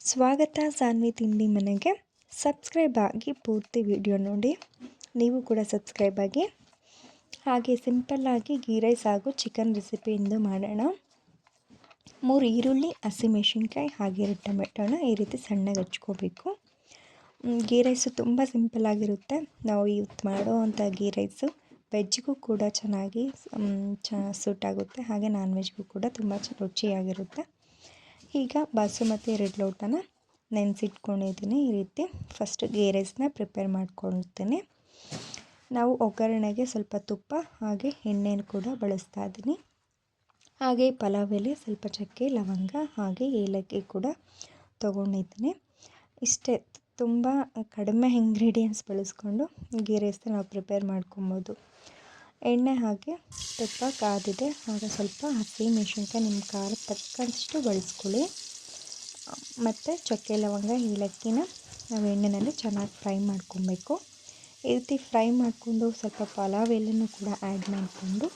ಸ್ವಾಗತ ಸಾನ್ವಿ ತಿಂಡಿ ಮನೆಗೆ. ಸಬ್ಸ್ಕ್ರೈಬ್ ಆಗಿ ಪೂರ್ತಿ ವಿಡಿಯೋ ನೋಡಿ. ನೀವು ಕೂಡ ಸಬ್ಸ್ಕ್ರೈಬ್ ಆಗಿ. ಹಾಗೆ ಸಿಂಪಲ್ಲಾಗಿ ಗೀ ರೈಸ್ ಹಾಗೂ ಚಿಕನ್ ರೆಸಿಪಿ ಎಂದು ಮಾಡೋಣ. ಮೂರು ಈರುಳ್ಳಿ ಹಸಿಮೆಣಸಿನ್ಕಾಯಿ ಹಾಗೆ ಎರಡು ಟೊಮೆಟೊನ ಈ ರೀತಿ ಸಣ್ಣಗೆ ಹಚ್ಕೋಬೇಕು. ಗೀ ರೈಸು ತುಂಬ ಸಿಂಪಲ್ಲಾಗಿರುತ್ತೆ ನಾವು ಇವತ್ತು ಮಾಡೋ ಅಂಥ ಗೀ ರೈಸು ವೆಜ್ಗೂ ಕೂಡ ಚೆನ್ನಾಗಿ ಚ, ಸೂಟ್ ಆಗುತ್ತೆ. ಹಾಗೆ ನಾನ್ ವೆಜ್ಗೂ ಕೂಡ ತುಂಬ ರುಚಿಯಾಗಿರುತ್ತೆ. ಈಗ ಬಾಸುಮತಿ ಎರಡು ಲೋಟನ ನೆನೆಸಿಟ್ಕೊಂಡಿದ್ದೀನಿ ಈ ರೀತಿ. ಫಸ್ಟ್ ಗೇ ರೈಸ್ನ ಪ್ರಿಪೇರ್ ಮಾಡ್ಕೊಳ್ತೀನಿ. ನಾವು ಒಗ್ಗರಣೆಗೆ ಸ್ವಲ್ಪ ತುಪ್ಪ ಹಾಗೆ ಎಣ್ಣೆನ ಕೂಡ ಬಳಸ್ತಾ ಇದ್ದೀನಿ. ಹಾಗೆ ಪಲಾವ್ ಎಲೆ ಸ್ವಲ್ಪ ಚಕ್ಕೆ, ಲವಂಗ ಹಾಗೆ ಏಲಕ್ಕಿ ಕೂಡ ತೊಗೊಂಡಿದ್ದೀನಿ. ಇಷ್ಟೇ ತುಂಬ ಕಡಿಮೆ ಇಂಗ್ರೀಡಿಯೆಂಟ್ಸ್ ಬಳಸ್ಕೊಂಡು ಗೀ ರೈಸ್ನ ನಾವು ಪ್ರಿಪೇರ್ ಮಾಡ್ಕೊಬೋದು. ಎಣ್ಣೆ ಹಾಕಿ ತುಪ್ಪ, ಕಾದಿದೆ. ಆಗ ಸ್ವಲ್ಪ ಹಸಿ ಮೆಣಸಿನ್ಕಾಯಿ ನಿಮ್ಮ ಖಾರ ತಕ್ಕಷ್ಟು ಬಳಸ್ಕೊಳ್ಳಿ. ಮತ್ತು ಚಕ್ಕೆ ಲವಂಗ, ಏಲಕ್ಕಿನ ನಾವು ಎಣ್ಣೆಯಲ್ಲಿ ಚೆನ್ನಾಗಿ ಫ್ರೈ ಮಾಡ್ಕೊಬೇಕು. ಈ ರೀತಿ ಫ್ರೈ ಮಾಡಿಕೊಂಡು ಸ್ವಲ್ಪ ಪಲಾವ್ ಎಲೆನೂ ಕೂಡ ಆ್ಯಡ್ ಮಾಡಿಕೊಂಡು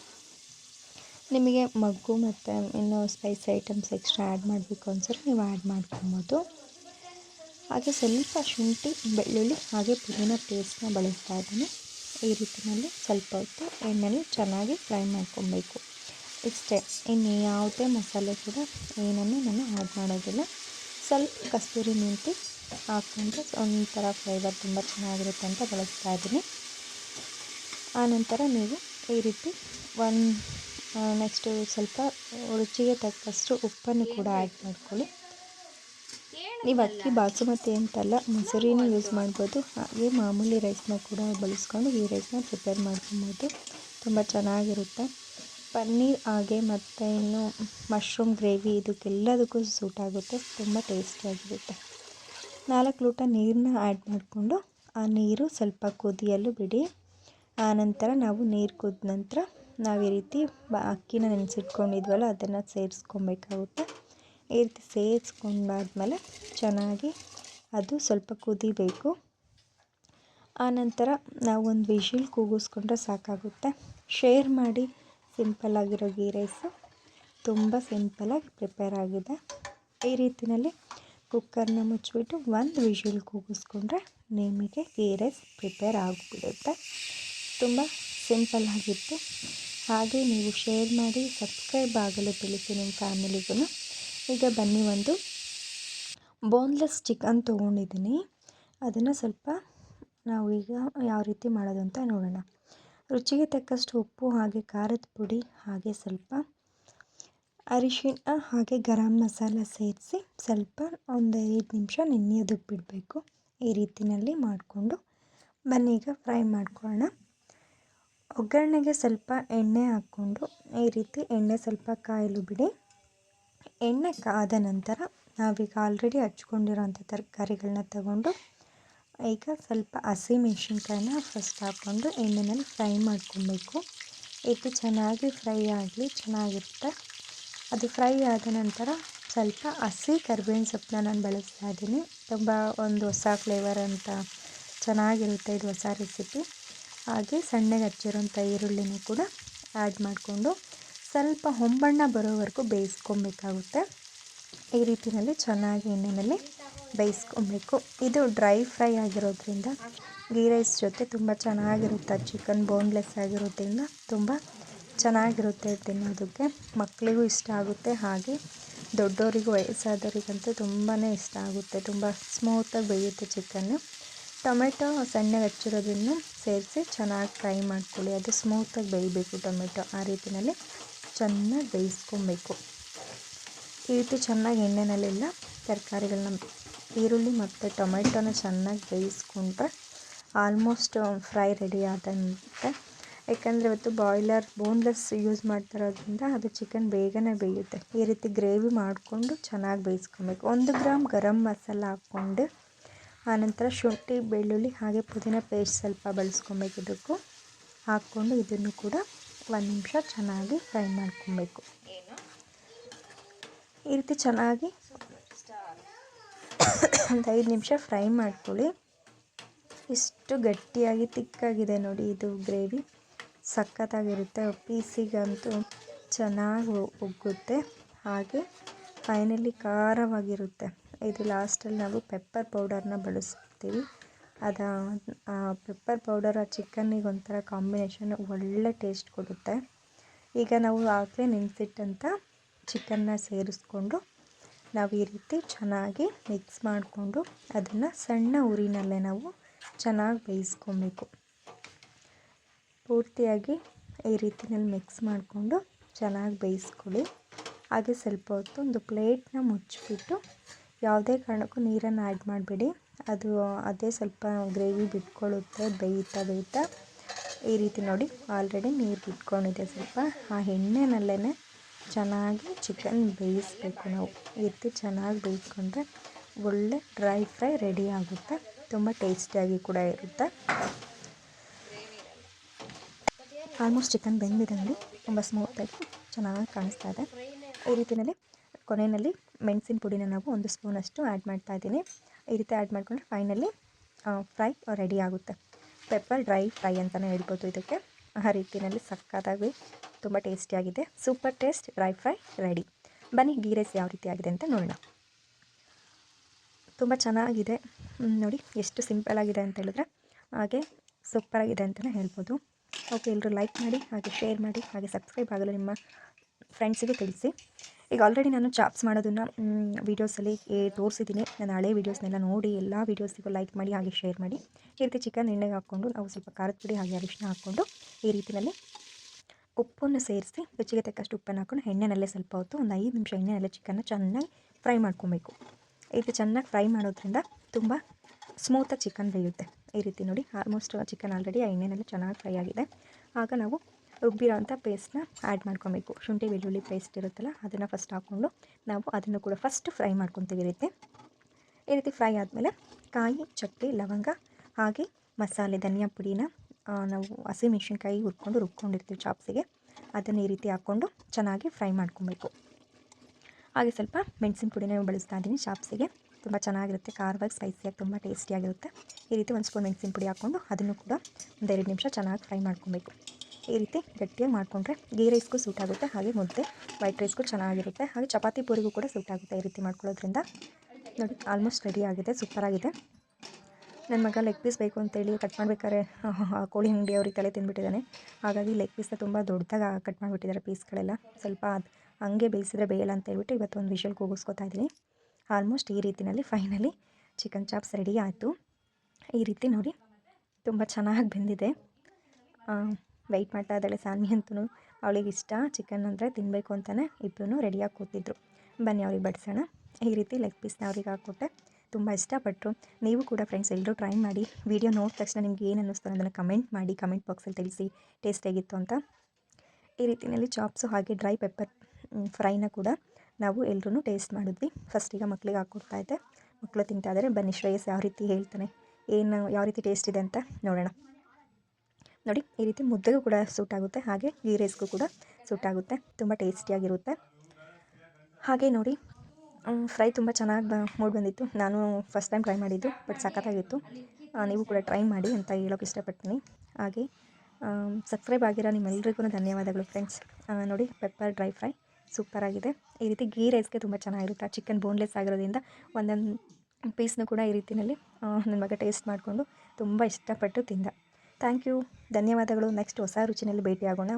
ನಿಮಗೆ ಮಗ್ಗು ಮತ್ತು ಇನ್ನು ಸ್ಪೈಸಿ ಐಟಮ್ಸ್ ಎಕ್ಸ್ಟ್ರಾ ಆ್ಯಡ್ ಮಾಡಬೇಕು ಅನ್ಸರೆ ನೀವು ಆ್ಯಡ್ ಮಾಡ್ಕೊಬೋದು. ಹಾಗೆ ಸ್ವಲ್ಪ ಶುಂಠಿ, ಬೆಳ್ಳುಳ್ಳಿ ಹಾಗೆ ಪುದೀನ ಪೇಸ್ಟ್ನ ಬಳಸ್ತಾ ಇದ್ದೀನಿ. ಈ ರೀತಿಯಲ್ಲಿ ಸ್ವಲ್ಪ ಹೊತ್ತು ಎಣ್ಣೆಲಿ ಚೆನ್ನಾಗಿ ಫ್ರೈ ಮಾಡ್ಕೊಬೇಕು. ಇಷ್ಟೇ, ಇನ್ನು ಯಾವುದೇ ಮಸಾಲೆ ಕೂಡ ಏನನ್ನು ನಾನು ಆ್ಯಡ್ ಮಾಡೋದಿಲ್ಲ. ಸ್ವಲ್ಪ ಕಸ್ತೂರಿ ಮೆಂತಿ ಹಾಕ್ಕೊಂಡ್ರೆ ಒಂಥರ ಫ್ಲೇವರ್ ತುಂಬ ಚೆನ್ನಾಗಿರುತ್ತೆ ಅಂತ ಬಳಸ್ತಾ ಇದ್ದೀನಿ. ಆನಂತರ ನೀವು ಈ ರೀತಿ ಒನ್ ನೆಕ್ಸ್ಟು ಸ್ವಲ್ಪ ರುಚಿಗೆ ತಕ್ಕಷ್ಟು ಉಪ್ಪನ್ನು ಕೂಡ ಆ್ಯಡ್ ಮಾಡ್ಕೊಳ್ಳಿ. ನೀವು ಅಕ್ಕಿ, ಬಾಸುಮತಿ ಅಂತಲ್ಲ ಮೊಸರಿನೂ ಯೂಸ್ ಮಾಡ್ಬೋದು. ಹಾಗೆ ಮಾಮೂಲಿ ರೈಸ್ನ ಕೂಡ ಬಳಸ್ಕೊಂಡು ಈ ರೈಸ್ನ ಪ್ರಿಪೇರ್ ಮಾಡ್ಕೊಬೋದು. ತುಂಬ ಚೆನ್ನಾಗಿರುತ್ತೆ. ಪನ್ನೀರ್ ಹಾಗೆ ಮತ್ತು ಇನ್ನು ಮಶ್ರೂಮ್ ಗ್ರೇವಿ ಇದಕ್ಕೆಲ್ಲದಕ್ಕೂ ಸೂಟ್ ಆಗುತ್ತೆ. ತುಂಬ ಟೇಸ್ಟಿಯಾಗಿರುತ್ತೆ ನಾಲ್ಕು ಲೋಟ ನೀರನ್ನ ಆ್ಯಡ್ ಮಾಡಿಕೊಂಡು ಆ ನೀರು ಸ್ವಲ್ಪ ಕುದಿಯಲು ಬಿಡಿ. ಆನಂತರ ನಾವು ನೀರು ಕುದ ನಂತರ ನಾವು ಈ ರೀತಿ ಬ, ಅಕ್ಕಿನ ನೆನೆಸಿಟ್ಕೊಂಡಿದ್ವಲ್ಲ, ಅದನ್ನು ಸೇರಿಸ್ಕೊಬೇಕಾಗುತ್ತೆ. ಈ ರೀತಿ ಸೇರಿಸ್ಕೊಂಡಾದ್ಮೇಲೆ ಚೆನ್ನಾಗಿ ಅದು ಸ್ವಲ್ಪ ಕುದಿಬೇಕು. ಆನಂತರ ನಾವು ಒಂದು ವಿಷಿಲ್ ಕೂಗಿಸ್ಕೊಂಡ್ರೆ ಸಾಕಾಗುತ್ತೆ. ಶೇರ್ ಮಾಡಿ ಸಿಂಪಲ್ಲಾಗಿರೋ ಗೀ ರೈಸು ತುಂಬ ಸಿಂಪಲಾಗಿ ಪ್ರಿಪೇರ್ ಆಗಿದೆ. ಈ ರೀತಿಯಲ್ಲಿ ಕುಕ್ಕರ್ನ ಮುಚ್ಚಿಬಿಟ್ಟು ಒಂದು ವಿಷಿಲ್ ಕೂಗಿಸ್ಕೊಂಡ್ರೆ ನಿಮಗೆ ಗೀ ರೈಸ್ ಪ್ರಿಪೇರ್ ಆಗಿಬಿಡುತ್ತೆ. ತುಂಬ ಸಿಂಪಲ್ ಆಗಿತ್ತು. ಹಾಗೆ ನೀವು ಶೇರ್ ಮಾಡಿ ಸಬ್ಸ್ಕ್ರೈಬ್ ಆಗಲು ತಿಳಿಸಿ ನಿಮ್ಮ ಫ್ಯಾಮಿಲಿಗೂ ಈಗ ಬನ್ನಿ ಒಂದು ಬೋನ್ಲೆಸ್ ಚಿಕನ್ ತೊಗೊಂಡಿದ್ದೀನಿ. ಅದನ್ನು ಸ್ವಲ್ಪ ನಾವು ಈಗ ಯಾವ ರೀತಿ ಮಾಡೋದು ಅಂತ ನೋಡೋಣ. ರುಚಿಗೆ ತಕ್ಕಷ್ಟು ಉಪ್ಪು ಹಾಗೆ ಖಾರದ ಪುಡಿ ಹಾಗೆ ಸ್ವಲ್ಪ ಅರಿಶಿಣ ಹಾಗೆ ಗರಂ ಮಸಾಲ ಸೇರಿಸಿ ಸ್ವಲ್ಪ ಒಂದು ಐದು ನಿಮಿಷ ನೆನೆಯೋದಕ್ಕೆ ಬಿಡಬೇಕು. ಈ ರೀತಿಯಲ್ಲಿ ಮಾಡಿಕೊಂಡು ಬನ್ನಿ ಈಗ ಫ್ರೈ ಮಾಡ್ಕೊಳ್ಳೋಣ. ಒಗ್ಗರಣೆಗೆ ಸ್ವಲ್ಪ ಎಣ್ಣೆ ಹಾಕ್ಕೊಂಡು ಈ ರೀತಿ ಎಣ್ಣೆ ಸ್ವಲ್ಪ ಕಾಯಲು ಬಿಡಿ. ಎಣ್ಣೆ ಕಾದ ನಂತರ ನಾವೀಗ ಆಲ್ರೆಡಿ ಹಚ್ಕೊಂಡಿರೋಂಥ ತರಕಾರಿಗಳನ್ನ ತಗೊಂಡು ಈಗ ಸ್ವಲ್ಪ ಹಸಿ ಮೆಣಸಿನ್ಕಾಯಿನ ಫಸ್ಟ್ ಹಾಕ್ಕೊಂಡು ಎಣ್ಣೆನಲ್ಲಿ ಫ್ರೈ ಮಾಡ್ಕೊಬೇಕು. ಇದು ಚೆನ್ನಾಗಿ ಫ್ರೈ ಆಗಲಿ, ಚೆನ್ನಾಗಿರುತ್ತೆ. ಅದು ಫ್ರೈ ಆದ ನಂತರ ಸ್ವಲ್ಪ ಹಸಿ ಕರ್ಬೇವಿನ ಸೊಪ್ಪನ್ನ ನಾನು ಬಳಸ್ತಾ ಇದ್ದೀನಿ. ತುಂಬ ಒಂದು ಹೊಸ ಫ್ಲೇವರ್ ಅಂತ ಚೆನ್ನಾಗಿರುತ್ತೆ ಇದು ಹೊಸ ರೆಸಿಪಿ ಹಾಗೆ ಸಣ್ಣಗೆ ಹಚ್ಚಿರೋಂಥ ಈರುಳ್ಳಿನೂ ಕೂಡ ಆ್ಯಡ್ ಮಾಡಿಕೊಂಡು ಸ್ವಲ್ಪ ಹೊಂಬಣ್ಣ ಬರೋವರೆಗೂ ಬೇಯಿಸ್ಕೊಬೇಕಾಗುತ್ತೆ. ಈ ರೀತಿಯಲ್ಲಿ ಚೆನ್ನಾಗಿ ಎಣ್ಣೆಯಲ್ಲಿ ಬೇಯಿಸ್ಕೊಬೇಕು. ಇದು ಡ್ರೈ ಫ್ರೈ ಆಗಿರೋದ್ರಿಂದ ಗೀ ರೈಸ್ ಜೊತೆ ತುಂಬ ಚೆನ್ನಾಗಿರುತ್ತೆ. ಚಿಕನ್ ಬೋನ್ಲೆಸ್ ಆಗಿರೋದ್ರಿಂದ ತುಂಬ ಚೆನ್ನಾಗಿರುತ್ತೆ ತಿನ್ನೋದಕ್ಕೆ. ಮಕ್ಕಳಿಗೂ ಇಷ್ಟ ಆಗುತ್ತೆ. ಹಾಗೆ ದೊಡ್ಡವರಿಗೂ ವಯಸ್ಸಾದವರಿಗಂತೂ ತುಂಬಾ ಇಷ್ಟ ಆಗುತ್ತೆ. ತುಂಬ ಸ್ಮೂತಾಗಿ ಬೇಯುತ್ತೆ ಚಿಕನ್ನು. ಟೊಮೆಟೊ ಸಣ್ಣಗೆ ಹಚ್ಚಿರೋದನ್ನು ಸೇರಿಸಿ ಚೆನ್ನಾಗಿ ಫ್ರೈ ಮಾಡ್ಕೊಳ್ಳಿ. ಅದು ಸ್ಮೂತಾಗಿ ಬೇಯಬೇಕು ಟೊಮೆಟೊ ಆ ರೀತಿಯಲ್ಲಿ. ಚೆನ್ನಾಗಿ ಬೇಯಿಸ್ಕೊಬೇಕು. ಈ ರೀತಿ ಚೆನ್ನಾಗಿ ಎಣ್ಣೆನಲ್ಲೆಲ್ಲ ತರಕಾರಿಗಳನ್ನ ಈರುಳ್ಳಿ ಮತ್ತು ಟೊಮೆಟೊನ ಚೆನ್ನಾಗಿ ಬೇಯಿಸ್ಕೊಂಡ್ರೆ ಆಲ್ಮೋಸ್ಟ್ ಫ್ರೈ ರೆಡಿ ಆದಂತೆ. ಯಾಕಂದರೆ ಇವತ್ತು ಬಾಯ್ಲರ್ ಬೋನ್ಲೆಸ್ ಯೂಸ್ ಮಾಡ್ತಿರೋದ್ರಿಂದ ಅದು ಚಿಕನ್ ಬೇಗನೆ ಬೇಯುತ್ತೆ. ಈ ರೀತಿ ಗ್ರೇವಿ ಮಾಡಿಕೊಂಡು ಚೆನ್ನಾಗಿ ಬೇಯಿಸ್ಕೊಬೇಕು. ಒಂದು ಗ್ರಾಮ್ ಗರಂ ಮಸಾಲ ಹಾಕ್ಕೊಂಡು ಆನಂತರ ಶುಂಠಿ, ಬೆಳ್ಳುಳ್ಳಿ ಹಾಗೆ ಪುದೀನ ಪೇಸ್ಟ್ ಸ್ವಲ್ಪ ಬಳಸ್ಕೊಬೇಕು. ಇದಕ್ಕೂ ಹಾಕ್ಕೊಂಡು ಇದನ್ನು ಕೂಡ ಒಂದು ನಿಮಿಷ ಚೆನ್ನಾಗಿ ಫ್ರೈ ಮಾಡ್ಕೊಬೇಕು. ಈ ರೀತಿ ಚೆನ್ನಾಗಿ ಒಂದು ಐದು ನಿಮಿಷ ಫ್ರೈ ಮಾಡ್ಕೊಳ್ಳಿ. ಇಷ್ಟು ಗಟ್ಟಿಯಾಗಿ ತಿಕ್ಕಾಗಿದೆ ನೋಡಿ ಇದು ಗ್ರೇವಿ. ಸಖತ್ತಾಗಿರುತ್ತೆ ಪೀಸಿಗಂತೂ ಚೆನ್ನಾಗಿ ಒಗ್ಗುತ್ತೆ ಹಾಗೆ ಫೈನಲಿ ಖಾರವಾಗಿರುತ್ತೆ. ಇದು ಲಾಸ್ಟಲ್ಲಿ ನಾವು ಪೆಪ್ಪರ್ ಪೌಡರ್ನ ಬಳಸ್ತೀವಿ. ಅದು ಪೆಪ್ಪರ್ ಪೌಡರ್ ಆ ಚಿಕನ್ನಿಗೆ ಒಂಥರ ಕಾಂಬಿನೇಷನ್ ಒಳ್ಳೆ ಟೇಸ್ಟ್ ಕೊಡುತ್ತೆ. ಈಗ ನಾವು ಆಗಲೇ ನೆನೆಸಿಟ್ಟಂಥ ಚಿಕನ್ನ ಸೇರಿಸ್ಕೊಂಡು ನಾವು ಈ ರೀತಿ ಚೆನ್ನಾಗಿ ಮಿಕ್ಸ್ ಮಾಡಿಕೊಂಡು ಅದನ್ನು ಸಣ್ಣ ಉರಿನಲ್ಲೇ ನಾವು ಚೆನ್ನಾಗಿ ಬೇಯಿಸ್ಕೊಬೇಕು. ಪೂರ್ತಿಯಾಗಿ ಈ ರೀತಿನಲ್ಲಿ ಮಿಕ್ಸ್ ಮಾಡಿಕೊಂಡು ಚೆನ್ನಾಗಿ ಬೇಯಿಸ್ಕೊಳ್ಳಿ. ಹಾಗೆ ಸ್ವಲ್ಪ ಹೊತ್ತು ಒಂದು ಪ್ಲೇಟ್ನ ಮುಚ್ಚಿಬಿಟ್ಟು, ಯಾವುದೇ ಕಾರಣಕ್ಕೂ ನೀರನ್ನು ಆ್ಯಡ್ ಮಾಡಬೇಡಿ. ಅದು ಅದೇ ಸ್ವಲ್ಪ ಗ್ರೇವಿ ಬಿಟ್ಕೊಳ್ಳುತ್ತೆ, ಬೇಯ್ತಾ ಬೇಯ್ತಾ. ಈ ರೀತಿ ನೋಡಿ, ಆಲ್ರೆಡಿ ನೀರು ಬಿಟ್ಕೊಂಡಿದೆ ಸ್ವಲ್ಪ. ಆ ಎಣ್ಣೆನಲ್ಲೇ ಚೆನ್ನಾಗಿ ಚಿಕನ್ ಬೇಯಿಸ್ಬೇಕು ನಾವು. ಎತ್ತಿ ಚೆನ್ನಾಗಿ ಬೇಯಿಸ್ಕೊಂಡ್ರೆ ಒಳ್ಳೆ ಡ್ರೈ ಫ್ರೈ ರೆಡಿ ಆಗುತ್ತೆ. ತುಂಬ ಟೇಸ್ಟಿಯಾಗಿ ಕೂಡ ಇರುತ್ತೆ. ಆಲ್ಮೋಸ್ಟ್ ಚಿಕನ್ ಬೆಂದಿದೆ ನೋಡಿ. ತುಂಬ ಸ್ಮೂತಾಗಿ ಚೆನ್ನಾಗಿ ಕಾಣಿಸ್ತಾ ಇದೆ. ಈ ರೀತಿಯಲ್ಲಿ ಕೊನೆಯಲ್ಲಿ ಮೆಣಸಿನ ಪುಡಿನ ನಾವು ಒಂದು ಸ್ಪೂನಷ್ಟು ಆ್ಯಡ್ ಮಾಡ್ತಾ ಇದ್ದೀನಿ. ಈ ರೀತಿ ಆ್ಯಡ್ ಮಾಡಿಕೊಂಡ್ರೆ ಫೈನಲಿ ಫ್ರೈ ರೆಡಿ ಆಗುತ್ತೆ. ಪೆಪ್ಪರ್ ಡ್ರೈ ಫ್ರೈ ಅಂತಲೇ ಹೇಳ್ಬೋದು ಇದಕ್ಕೆ. ಆ ರೀತಿಯಲ್ಲಿ ಸಕ್ಕತ್ತಾಗಿ ತುಂಬ ಟೇಸ್ಟಿಯಾಗಿದೆ super taste dry fry ready ಬನ್ನಿ ಗೀ ರೈಸ್ ಯಾವ ರೀತಿ ಆಗಿದೆ ಅಂತ ನೋಡೋಣ. ತುಂಬ ಚೆನ್ನಾಗಿದೆ. ನೋಡಿ, ಎಷ್ಟು ಸಿಂಪಲ್ ಆಗಿದೆ ಅಂತ ಹೇಳಿದ್ರೆ ಹಾಗೆ ಸೂಪರಾಗಿದೆ ಅಂತಲೇ ಹೇಳ್ಬೋದು. ಓಕೆ ಎಲ್ಲರೂ ಲೈಕ್ ಮಾಡಿ, ಹಾಗೆ ಶೇರ್ ಮಾಡಿ, ಹಾಗೆ ಸಬ್ಸ್ಕ್ರೈಬ್ ಆಗಲು ನಿಮ್ಮ ಫ್ರೆಂಡ್ಸಿಗೂ ತಿಳಿಸಿ. ಈಗ ಆಲ್ರೆಡಿ ನಾನು ಚಾಪ್ಸ್ ಮಾಡೋದನ್ನು ವೀಡಿಯೋಸಲ್ಲಿ ತೋರಿಸಿದ್ದೀನಿ. ನಾನು ಹಳೆ ವೀಡಿಯೋಸ್ನೆಲ್ಲ ನೋಡಿ ಎಲ್ಲ ವೀಡಿಯೋಸಿಗೂ ಲೈಕ್ ಮಾಡಿ, ಹಾಗೆ ಶೇರ್ ಮಾಡಿ, ಈ ರೀತಿ ಚಿಕನ್ ಎಣ್ಣೆಗೆ ಹಾಕ್ಕೊಂಡು, ನಾವು ಸ್ವಲ್ಪ ಖಾರದ ಪುಡಿ ಹಾಗೆ ಅರಿಶಿನ ಹಾಕ್ಕೊಂಡು, ಈ ರೀತಿಯಲ್ಲಿ ಉಪ್ಪನ್ನು ಸೇರಿಸಿ, ರುಚಿಗೆ ತಕ್ಕಷ್ಟು ಉಪ್ಪನ್ನು ಹಾಕ್ಕೊಂಡು, ಎಣ್ಣೆನಲ್ಲೇ ಸ್ವಲ್ಪ ಹೊತ್ತು ಒಂದು ಐದು ನಿಮಿಷ ಎಣ್ಣೆನಲ್ಲೇ ಚಿಕನ್ನ ಚೆನ್ನಾಗಿ ಫ್ರೈ ಮಾಡ್ಕೊಬೇಕು. ಈ ರೀತಿ ಚೆನ್ನಾಗಿ ಫ್ರೈ ಮಾಡೋದ್ರಿಂದ ತುಂಬ ಸ್ಮೂತಾಗಿ ಚಿಕನ್ ಬೇಯುತ್ತೆ. ಈ ರೀತಿ ನೋಡಿ ಆಲ್ಮೋಸ್ಟ್ ಚಿಕನ್ ಆಲ್ರೆಡಿ ಆ ಎಣ್ಣೆನಲ್ಲಿ ಚೆನ್ನಾಗಿ ಫ್ರೈ ಆಗಿದೆ. ಆಗ ನಾವು ರುಬ್ಬಿರೋ ಅಂಥ ಪೇಸ್ಟ್ನ ಆ್ಯಡ್ ಮಾಡ್ಕೊಬೇಕು. ಶುಂಠಿ, ಬೆಳ್ಳುಳ್ಳಿ ಪೇಸ್ಟ್ ಇರುತ್ತಲ್ಲ, ಅದನ್ನು ಫಸ್ಟ್ ಹಾಕ್ಕೊಂಡು ನಾವು ಅದನ್ನು ಕೂಡ ಫಸ್ಟ್ ಫ್ರೈ ಮಾಡ್ಕೊತೀವಿ ರೀತಿ. ಈ ರೀತಿ ಫ್ರೈ ಆದಮೇಲೆ ಕಾಯಿ, ಚಕ್ಕೆ, ಲವಂಗ ಹಾಗೆ ಮಸಾಲೆ, ಧನಿಯಾ ಪುಡಿನ ನಾವು ಹಸಿಮೆಣ್ಸಿನ್ಕಾಯಿ ಹುರ್ಕೊಂಡು ರುಬ್ಕೊಂಡಿರ್ತೀವಿ ಚಾಪ್ಸಿಗೆ. ಅದನ್ನು ಈ ರೀತಿ ಹಾಕ್ಕೊಂಡು ಚೆನ್ನಾಗಿ ಫ್ರೈ ಮಾಡ್ಕೊಬೇಕು. ಹಾಗೆ ಸ್ವಲ್ಪ ಮೆಣಸಿನ ಪುಡಿನ ಬಳಸ್ತಾ ಇದ್ದೀನಿ ಚಾಪ್ಸಿಗೆ. ತುಂಬ ಚೆನ್ನಾಗಿರುತ್ತೆ, ಖಾರವಾಗಿ ಸ್ಪೈಸಿಯಾಗಿ ತುಂಬ ಟೇಸ್ಟಿಯಾಗಿರುತ್ತೆ ಈ ರೀತಿ ಒಂದು ಸ್ಪೂನ್ ಮೆಣಸಿನ ಪುಡಿ ಹಾಕ್ಕೊಂಡು ಅದನ್ನು ಕೂಡ ಒಂದೆರಡು ನಿಮಿಷ ಚೆನ್ನಾಗಿ ಫ್ರೈ ಮಾಡ್ಕೊಬೇಕು. ಈ ರೀತಿ ಗಟ್ಟಿಯಾಗಿ ಮಾಡಿಕೊಂಡ್ರೆ ಗೀ ರೈಸ್ಗೂ ಸೂಟ್ ಆಗುತ್ತೆ, ಹಾಗೆ ಮುದ್ದೆ ವೈಟ್ ರೈಸ್ಗೂ ಚೆನ್ನಾಗಿರುತ್ತೆ, ಹಾಗೆ ಚಪಾತಿ ಪೂರಿಗೂ ಕೂಡ ಸೂಟ್ ಆಗುತ್ತೆ ಈ ರೀತಿ ಮಾಡ್ಕೊಳ್ಳೋದ್ರಿಂದ. ನೋಡಿ ಆಲ್ಮೋಸ್ಟ್ ರೆಡಿ ಆಗಿದೆ ಸೂಪರಾಗಿದೆ ನನ್ನ ಮಗ ಲೆಗ್ ಪೀಸ್ ಬೇಕು ಅಂತೇಳಿ ಕಟ್ ಮಾಡಬೇಕಾದ್ರೆ ಕೋಳಿ ಅಂಗಡಿ ಅವ್ರಿಗೆ ತಲೆ ತಿಂದುಬಿಟ್ಟಿದ್ದಾನೆ ಹಾಗಾಗಿ ಲೆಗ್ ಪೀಸ್ನ ತುಂಬ ದೊಡ್ಡದಾಗಿ ಕಟ್ ಮಾಡಿಬಿಟ್ಟಿದ್ದಾರೆ ಪೀಸ್ಗಳೆಲ್ಲ ಸ್ವಲ್ಪ ಅದು ಹಂಗೆ ಬೇಯಿಸಿದ್ರೆ ಬೇಯಲ್ಲ ಅಂತ ಹೇಳ್ಬಿಟ್ಟು ಇವತ್ತು ಒಂದು ವಿಷಲ್ ಕೂಗಿಸ್ಕೊತಾ ಇದ್ದೀನಿ. ಆಲ್ಮೋಸ್ಟ್ ಈ ರೀತಿಯಲ್ಲಿ ಫೈನಲಿ ಚಿಕನ್ ಚಾಪ್ಸ್ ರೆಡಿ ಆಯಿತು. ಈ ರೀತಿ ನೋಡಿ, ತುಂಬ ಚೆನ್ನಾಗಿ ಬೆಂದಿದೆ. ವೆಯ್ಟ್ ಮಾಡ್ತಾ ಇದ್ದಾಳೆ ಸಾನ್ವಿ ಅಂತೂ ಅವಳಿಗೆ ಇಷ್ಟ, ಚಿಕನ್ ಅಂದರೆ ತಿನ್ನಬೇಕು ಅಂತಲೇ ಇಬ್ಬರೂ ರೆಡಿಯಾಗಿ ಕೂತಿದ್ರು. ಬನ್ನಿ ಅವ್ರಿಗೆ ಬಡಿಸೋಣ. ಈ ರೀತಿ ಲೆಗ್ ಪೀಸ್ನ ಅವ್ರಿಗೆ ಹಾಕ್ಕೊಟ್ಟೆ ತುಂಬ ಇಷ್ಟಪಟ್ಟರು ನೀವು ಕೂಡ ಫ್ರೆಂಡ್ಸ್ ಎಲ್ಲರೂ ಟ್ರೈ ಮಾಡಿ ವಿಡಿಯೋ ನೋಡಿದ ತಕ್ಷಣ ನಿಮ್ಗೆ ಏನು ಅನ್ನಿಸ್ತು ಅನ್ನೋದನ್ನು ಕಮೆಂಟ್ ಮಾಡಿ ಕಮೆಂಟ್ ಬಾಕ್ಸಲ್ಲಿ ತಿಳಿಸಿ ಟೇಸ್ಟ್ ಹೇಗಿತ್ತು ಅಂತ. ಈ ರೀತಿಯಲ್ಲಿ ಚಾಪ್ಸು ಹಾಗೆ ಡ್ರೈ ಪೆಪ್ಪರ್ ಫ್ರೈನ ಕೂಡ ನಾವು ಎಲ್ಲರೂ ಟೇಸ್ಟ್ ಮಾಡಿದ್ವಿ. ಫಸ್ಟಿಗೆ ಮಕ್ಕಳಿಗೆ ಹಾಕ್ಕೊಡ್ತಾ ಇದ್ದೆ. ಮಕ್ಕಳು ತಿಂತಾ ಇದ್ದಾರೆ ಬನ್ನಿ ಶ್ರೇಯಸ್ ಯಾವ ರೀತಿ ಹೇಳ್ತಾನೆ, ಏನು, ಯಾವ ರೀತಿ ಟೇಸ್ಟ್ ಇದೆ ಅಂತ ನೋಡೋಣ. ನೋಡಿ, ಈ ರೀತಿ ಮುದ್ದೆಗೂ ಕೂಡ ಸೂಟ್ ಆಗುತ್ತೆ. ಹಾಗೆ ಗೀ ರೈಸ್ಗೂ ಕೂಡ ಸೂಟ್ ಆಗುತ್ತೆ. ತುಂಬ ಟೇಸ್ಟಿಯಾಗಿರುತ್ತೆ. ಹಾಗೆ ನೋಡಿ ಫ್ರೈ ತುಂಬ ಚೆನ್ನಾಗಿ ಬ, ಮೂಡ್ ಬಂದಿತ್ತು. ನಾನು ಫಸ್ಟ್ ಟೈಮ್ ಟ್ರೈ ಮಾಡಿದ್ದು, ಬಟ್ ಸಖತ್ತಾಗಿತ್ತು. ನೀವು ಕೂಡ ಟ್ರೈ ಮಾಡಿ ಅಂತ ಹೇಳೋಕೆ ಇಷ್ಟಪಡ್ತೀನಿ. ಹಾಗೆ ಸಬ್ಸ್ಕ್ರೈಬ್ ಆಗಿರೋ ನಿಮ್ಮೆಲ್ಲರಿಗೂ ಧನ್ಯವಾದಗಳು ಫ್ರೆಂಡ್ಸ್. ನೋಡಿ, ಪೆಪ್ಪರ್ ಡ್ರೈ ಫ್ರೈ ಸೂಪರಾಗಿದೆ ಈ ರೀತಿ ಗೀ ರೈಸ್ಗೆ ತುಂಬ ಚೆನ್ನಾಗಿರುತ್ತೆ. ಚಿಕನ್ ಬೋನ್ಲೆಸ್ ಆಗಿರೋದ್ರಿಂದ ಒಂದೊಂದು ಪೀಸ್ನು ಕೂಡ ಈ ರೀತಿಯಲ್ಲಿ ನನ್ನ ಮಗ ಟೇಸ್ಟ್ ಮಾಡಿಕೊಂಡು ತುಂಬ ಇಷ್ಟಪಟ್ಟು ತಿಂದ. Thank you. ಧನ್ಯವಾದಗಳು. ನೆಕ್ಸ್ಟ್ ಹೊಸ ರುಚಿನಲ್ಲಿ ಭೇಟಿಯಾಗೋಣ.